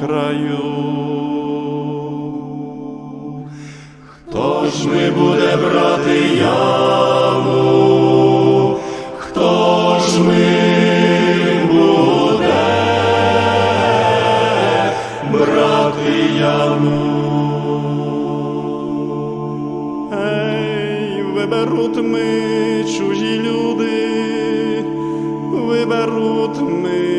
краю. Хто ж ми буде брати яму? Хто ж ми? Ей, виберуть ми чужі люди, виберуть ми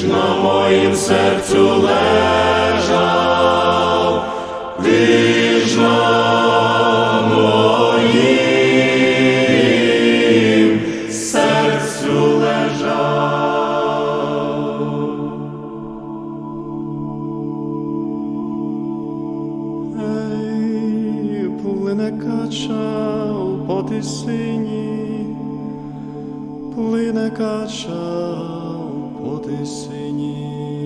Ж на моїм серцю лежав, ти ж на моїм серцю лежав. Ей, плине кача по тисині, плине кача по тисині.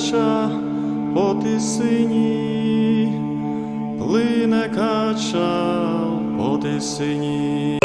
Кача по тисині, плине кача по тисині.